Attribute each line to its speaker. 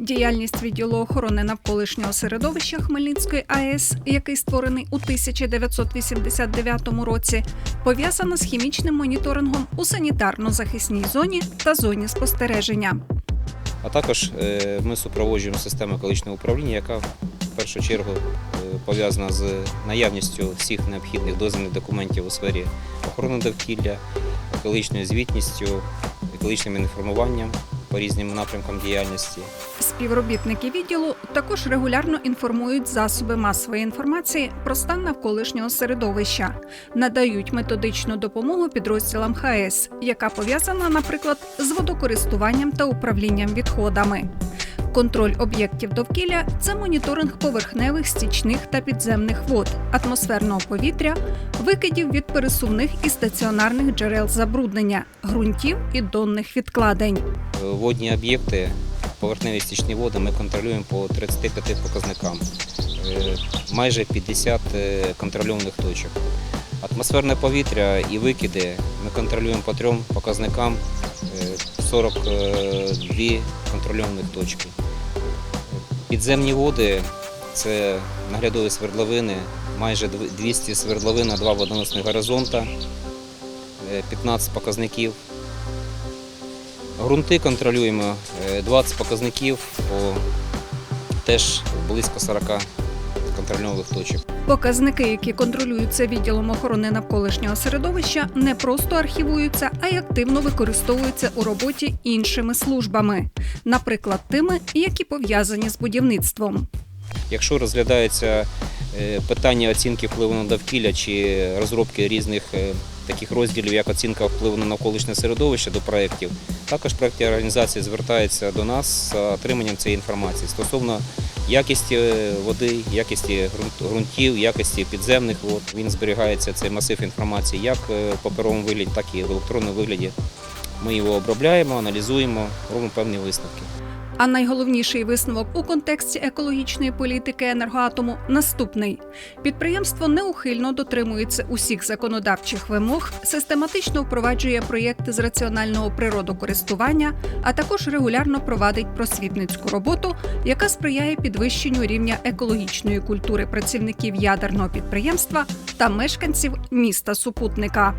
Speaker 1: Діяльність відділу охорони навколишнього середовища Хмельницької АЕС, який створений у 1989 році, пов'язана з хімічним моніторингом у санітарно-захисній зоні та зоні спостереження.
Speaker 2: А також е, ми супроводжуємо систему екологічного управління, яка в першу чергу е, пов'язана з наявністю всіх необхідних дозвільних документів у сфері охорони довкілля, екологічною звітністю, екологічним інформуванням по різним напрямкам діяльності.
Speaker 1: Співробітники відділу також регулярно інформують засоби масової інформації про стан навколишнього середовища, надають методичну допомогу підрозділам ХС, яка пов'язана, наприклад, з водокористуванням та управлінням відходами. Контроль об'єктів довкілля це моніторинг поверхневих, стічних та підземних вод, атмосферного повітря, викидів від пересувних і стаціонарних джерел забруднення, ґрунтів і донних відкладень.
Speaker 2: Е, Водні об'єкти, поверхневі стічні води ми контролюємо по 35 показникам, Е, майже 50 е, контрольованих точок. Атмосферне повітря і викиди ми контролюємо по трьом показникам 42 контрольованих точки. Підземні води це наглядові свердловини, майже 200 свердловин на два водоносних горизонта, е, 15 показників. Грунти контролюємо е, 20 показників по теж близько 40 контрольованих точок.
Speaker 1: Показники, які контролюються відділом охорони навколишнього середовища, не просто архівуються, а й активно використовуються у роботі іншими службами, наприклад, тими, які пов'язані з будівництвом.
Speaker 2: Якщо розглядається е, питання оцінки впливу на довкілля чи розробки різних е, таких розділів, як оцінка впливу на навколишнє середовище до проєктів, також проєктні організації звертаються до нас з отриманням цієї інформації стосовно якості е, води, якості ґрунтів, якості підземних вод. Він зберігається цей масив інформації як е, в паперовому вигляді, так і в електронному вигляді. Ми його обробляємо, аналізуємо, робимо певні висновки.
Speaker 1: А найголовніший висновок у контексті екологічної політики енергоатому наступний: підприємство неухильно дотримується усіх законодавчих вимог, систематично впроваджує проєкти з раціонального природокористування, а також регулярно провадить просвітницьку роботу, яка сприяє підвищенню рівня екологічної культури працівників ядерного підприємства та мешканців міста супутника.